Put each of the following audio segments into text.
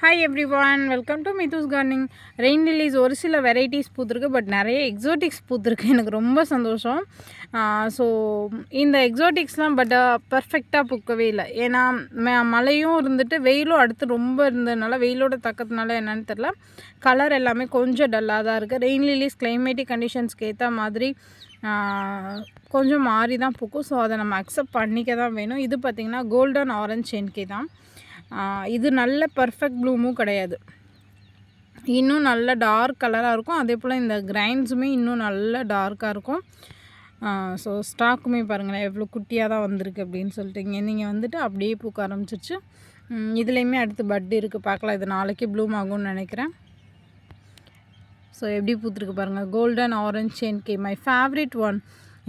Hi every one welcome to மிதூஸ் gardening rain lilies ஒரு சில varieties பூத்துருக்கு but நிறைய எக்ஸோட்டிக்ஸ் பூத்துருக்கு. எனக்கு ரொம்ப சந்தோஷம். ஸோ இந்த எக்ஸோட்டிக்ஸ்லாம் பட் பர்ஃபெக்டாக பூக்கவே இல்லை. ஏன்னா மழையும் இருந்துட்டு வெயிலும் அடுத்து ரொம்ப இருந்ததுனால வெயிலோட தாக்கத்தினால என்னன்னு தெரில கலர் எல்லாமே கொஞ்சம் டல்லாக தான் இருக்குது ரெயின் லில்லிஸ் கிளைமேட்டிக் கண்டிஷன்ஸ்க்கு ஏற்ற மாதிரி கொஞ்சம் மாறி தான் பூக்கும். ஸோ அதை நம்ம அக்செப்ட் பண்ணிக்க தான் வேணும். இது பார்த்திங்கன்னா கோல்டன் ஆரஞ்ச் சென்கே தான். இது நல்ல பர்ஃபெக்ட் ப்ளூமும் கிடையாது. இன்னும் நல்ல டார்க் கலராக இருக்கும். அதே போல் இந்த கிரைண்ட்ஸுமே இன்னும் நல்ல டார்க்காக இருக்கும். ஸோ ஸ்டாக்குமே பாருங்களேன் எவ்வளோ குட்டியாக தான் வந்திருக்கு அப்படின்னு சொல்லிட்டு இங்கே நீங்கள் வந்துட்டு அப்படியே பூக்க ஆரம்பிச்சிருச்சு. இதுலேயுமே அடுத்து பட் இருக்குது பார்க்கலாம் இது நாளைக்கு ப்ளூம் ஆகும்னு நினைக்கிறேன். ஸோ எப்படி பூத்துருக்கு பாருங்கள் கோல்டன் ஆரஞ்ச் செயின் கே மை ஃபேவரட் ஒன்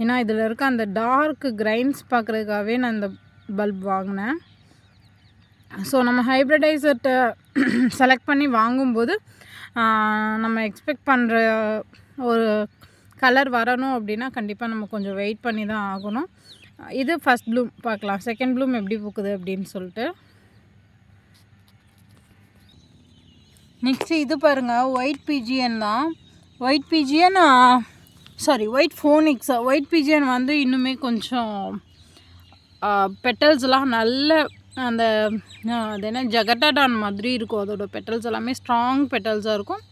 ஏன்னா இதில் இருக்க அந்த டார்க் கிரைன்ஸ் பார்க்குறதுக்காகவே நான் இந்த பல்ப் வாங்கினேன். ஸோ நம்ம ஹைப்ரிடைசர்கிட்ட செலக்ட் பண்ணி வாங்கும்போது நம்ம எக்ஸ்பெக்ட் பண்ணுற ஒரு கலர் வரணும் அப்படின்னா கண்டிப்பாக நம்ம கொஞ்சம் வெயிட் பண்ணி தான் ஆகணும். இது ஃபஸ்ட் ப்ளூம் பார்க்கலாம். செகண்ட் ப்ளூம் எப்படி பூக்குது அப்படின்னு சொல்லிட்டு. நெக்ஸ்ட் இது பாருங்கள் ஒயிட் பிஜிஎன் தான். White pigeon sorry white phoenix white pigeon வந்து இன்னுமே கொஞ்சம் பெட்டல்ஸ்லாம் நல்ல அந்த அது என்ன ஜகட்டாடான் மாதிரி இருக்கும். அதோட பெட்டல்ஸ் எல்லாமே ஸ்ட்ராங் பெட்டல்ஸாக இருக்கும்.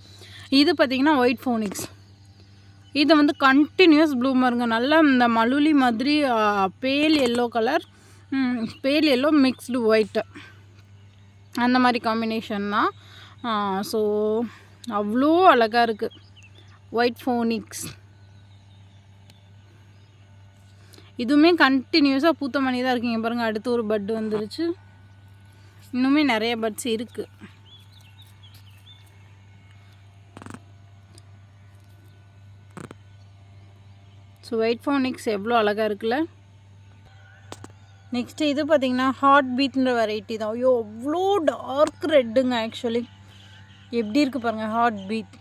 இது பார்த்திங்கன்னா ஒயிட் ஃபோனிக்ஸ் இது வந்து கண்டினியூஸ் ப்ளூமருங்க நல்ல இந்த மலுலி மாதிரி pale yellow colour pale yellow mixed white அந்த மாதிரி காம்பினேஷன் தான். ஸோ அவ்வளோ அழகாக இருக்குது ஒயிட் ஃபோனிக்ஸ் இதுவுமே கண்டினியூஸாக பூத்த மணி தான் இருக்குங்க பாருங்கள் அடுத்து ஒரு பட் வந்துருச்சு. இன்னுமே நிறைய பட்ஸ் இருக்குது ஸோ ஒயிட் ஃபோனிக்ஸ் எவ்வளோ அழகாக இருக்குல்ல? நெக்ஸ்ட்டு இது பார்த்திங்கன்னா ஹார்ட் பீட்ன்ற வெரைட்டி தான். ஐயோ அவ்வளோ டார்க் ரெட்டுங்க ஆக்சுவலி எப்படி இருக்குது பாருங்கள் ஹார்ட் பீட்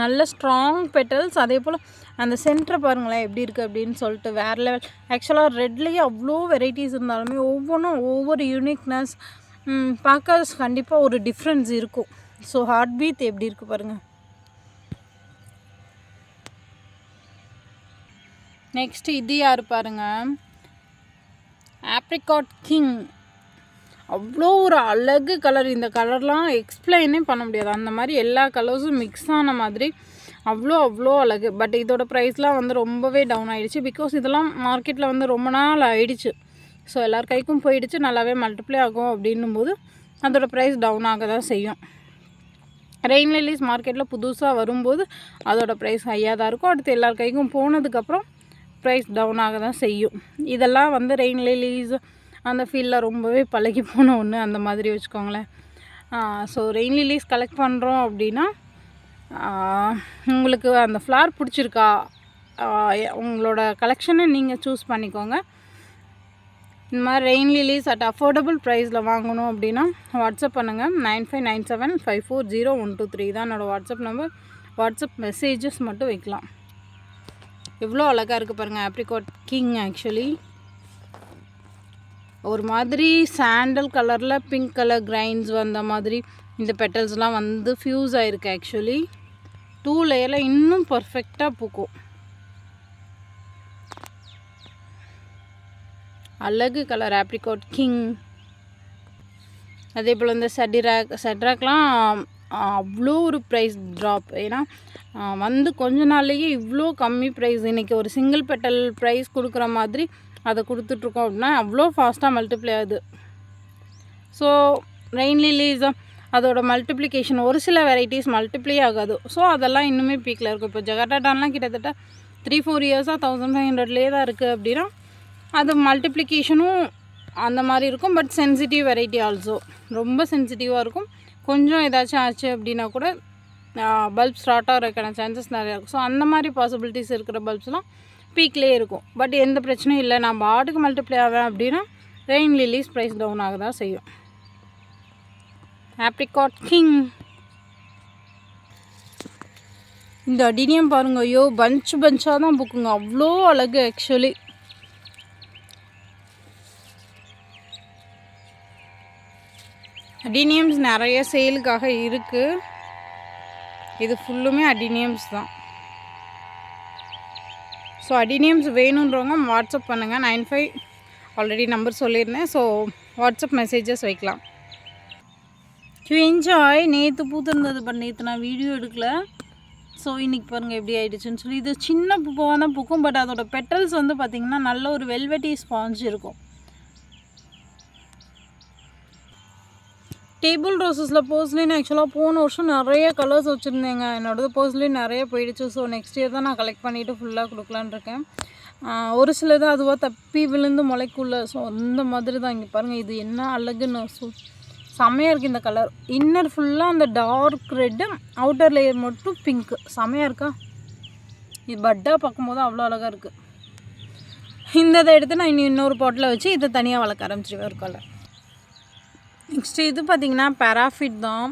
நல்ல ஸ்ட்ராங் பெட்டல்ஸ் அதே போல் அந்த சென்டரை பாருங்களேன் எப்படி இருக்குது அப்படின்னு சொல்லிட்டு வேறு லெவல் ஆக்சுவலாக ரெட்லேயே அவ்வளோ வெரைட்டிஸ் இருந்தாலுமே ஒவ்வொன்றும் ஒவ்வொரு யூனிக்னஸ் பார்க்க கண்டிப்பாக ஒரு டிஃப்ரென்ஸ் இருக்கும். ஸோ ஹார்ட் பீத் எப்படி இருக்குது பாருங்கள் நெக்ஸ்ட் இது யார் பாருங்கள் ஆப்ரிகாட் கிங் அவ்வளோ ஒரு அழகு கலர் இந்த கலர்லாம் எக்ஸ்பிளைனே பண்ண முடியாது. அந்த மாதிரி எல்லா கலர்ஸும் மிக்ஸ் ஆன மாதிரி அவ்வளோ அவ்வளோ அழகு. பட் இதோட ப்ரைஸ்லாம் வந்து ரொம்பவே டவுன் ஆகிடுச்சு பிகாஸ் இதெல்லாம் மார்க்கெட்டில் வந்து ரொம்ப நாள் ஆகிடுச்சு ஸோ எல்லார் கைக்கும் போயிடுச்சு. நல்லாவே மல்டிப்ளை ஆகும் அப்படின்னும் போது அதோட ப்ரைஸ் டவுன் ஆக தான் செய்யும். ரெயின் லில்லிஸ் மார்க்கெட்டில் புதுசாக வரும்போது அதோட ப்ரைஸ் ஹையாக தான் இருக்கும். அடுத்து எல்லார் கைக்கும் போனதுக்கப்புறம் ப்ரைஸ் டவுன் ஆக தான் செய்யும். இதெல்லாம் வந்து ரெயின் லில்லிஸ் அந்த ஃபீல்டில் ரொம்பவே பழகி போன ஒன்று அந்த மாதிரி வச்சுக்கோங்களேன். ஸோ ரெயின் லிலீஸ் கலெக்ட் பண்ணுறோம் அப்படின்னா உங்களுக்கு அந்த ஃப்ளார் பிடிச்சிருக்கா? உங்களோட கலெக்ஷனை நீங்கள் சூஸ் பண்ணிக்கோங்க. இந்த மாதிரி ரெயின் லிலீஸ் அட் அஃபோர்டபுள் ப்ரைஸில் வாங்கணும் அப்படின்னா வாட்ஸ்அப் பண்ணுங்கள் nine five nine seven five four zero one two three தான் என்னோடய வாட்ஸ்அப் நம்பர் வாட்ஸ்அப் மெசேஜஸ் மட்டும் வைக்கலாம். எவ்வளோ அழகாக இருக்குது பாருங்கள் ஆப்ரிகாட் கிங் ஆக்சுவலி ஒரு மாதிரி சாண்டல் கலரில் பிங்க் கலர் கிரைன்ஸ் வந்த மாதிரி இந்த பெட்டல்ஸ்லாம் வந்து ஃப்யூஸ் ஆகிருக்கு ஆக்சுவலி டூ லேயரில் இன்னும் பர்ஃபெக்டாக பூக்கும். அழகு கலர் ஆப்ரிகாட் கிங் அதே போல் இந்த செடிராக் செட்ராக்லாம் அவ்வளோ ஒரு ப்ரைஸ் ட்ராப் ஏன்னா வந்து கொஞ்ச நாள்லேயே இவ்வளோ கம்மி ப்ரைஸ் இன்றைக்கி ஒரு சிங்கிள் பெட்டல் ப்ரைஸ் கொடுக்குற மாதிரி அதை கொடுத்துட்ருக்கோம் அப்படின்னா அவ்வளோ ஃபாஸ்ட்டாக மல்டிப்ளை ஆகுது. ஸோ ரெயின் லிலிஸ் அதோட மல்டிப்ளிகேஷன் ஒரு சில வெரைட்டிஸ் மல்டிப்ளை ஆகாது. ஸோ அதெல்லாம் இன்னுமே பீக்கில் இருக்கும். இப்போ ஜெகட்டாட்டான்லாம் கிட்டத்தட்ட த்ரீ ஃபோர் இயர்ஸாக தௌசண்ட் ஃபைவ் ஹண்ட்ரட்லேயே தான் இருக்குது அப்படின்னா அது மல்டிப்ளிகேஷனும் அந்த மாதிரி இருக்கும். பட் சென்சிட்டிவ் வெரைட்டி ஆல்சோ ரொம்ப சென்சிட்டிவாக இருக்கும். கொஞ்சம் ஏதாச்சும் ஆச்சு அப்படின்னா கூட பல்ப் ஸ்டார்ட் ஆகிறதுக்கான சான்சஸ் நிறையா இருக்கும். ஸோ அந்த மாதிரி பாசிபிலிட்டிஸ் இருக்கிற பல்ப்ஸ்லாம் பீக்லேயே இருக்கும். பட் எந்த பிரச்சனையும் இல்லை. நான் பாட்டுக்கு மல்டிப்ளை ஆவேன் அப்படின்னா ரெயின் லில்லிஸ் ப்ரைஸ் டவுன் ஆக தான் செய்யும். ஆப்ரிகாட் கிங் இந்த அடினியம் பாருங்க. ஐயோ பஞ்ச் பஞ்சாக தான் பூக்குங்க. அவ்வளோ அழகு ஆக்சுவலி அடினியம்ஸ் நிறைய சேலுக்காக இருக்குது இது ஃபுல்லுமே அடினியம்ஸ் தான். ஸோ அடினியம்ஸ் வேணுன்றவங்க வாட்ஸ்அப் பண்ணுங்கள் நைன் ஃபைவ் ஆல்ரெடி நம்பர் சொல்லியிருந்தேன் ஸோ வாட்ஸ்அப் மெசேஜஸ் வைக்கலாம். என்ஜாய் நேற்று பூத்திருந்தது பட் நேற்று நான் வீடியோ எடுக்கல. ஸோ இன்றைக்கி பாருங்கள் எப்படி ஆயிடுச்சுன்னு சொல்லி. இது சின்ன பூவாக தான் பூக்கும் பட் அதோட பெட்டல்ஸ் வந்து பார்த்திங்கன்னா நல்ல ஒரு வெல்வெட்டி ஸ்பாஞ்ச் இருக்கும். டேபிள் ரோசஸில் போஸ்லின் ஆக்சுவலாக போன வருஷம் நிறைய கலர்ஸ் வச்சுருந்தேங்க. என்னோடது போஸ்லின் நிறைய போயிடுச்சு. ஸோ நெக்ஸ்ட் இயர் தான் நான் கலெக்ட் பண்ணிவிட்டு ஃபுல்லாக கொடுக்கலான்னு இருக்கேன். ஒரு சிலது அதுவாக தப்பி விழுந்து முளைக்குள்ள. ஸோ அந்த மாதிரி தான் இங்கே பாருங்கள் இது என்ன அழகுன்னு. சூ செமையாக இருக்குது இந்த கலர் இன்னர் ஃபுல்லாக அந்த டார்க் ரெட்டு அவுட்டர் லேயர் மட்டும் பிங்க்கு செமையாக இருக்கா? இது பட்டாக பார்க்கும்போது அவ்வளோ அழகாக இருக்குது இந்த இதை எடுத்து நான் இன்னும் இன்னொரு பாட்டில் வச்சு இதை தனியாக வளர்க்க ஆரம்பிச்சிருவேன் ஒரு கலர் நெக்ஸ்ட்டு இது பார்த்திங்கன்னா பேராஃபிட் தான்.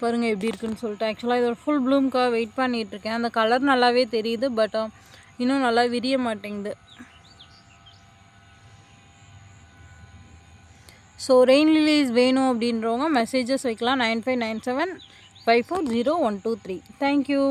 பாருங்கள் எப்படி இருக்குன்னு சொல்லிட்டு. ஆக்சுவலாக இதோட ஃபுல் ப்ளூம்க்காக வெயிட் பண்ணிகிட்ருக்கேன் அந்த கலர் நல்லாவே தெரியுது பட் uh, இன்னும் நல்லா விரிய மாட்டேங்குது. ஸோ ரெயின் லிலீஸ் வேணும் அப்படின்றவங்க மெசேஜஸ் வைக்கலாம். Nine five nine seven five four zero one two three thank you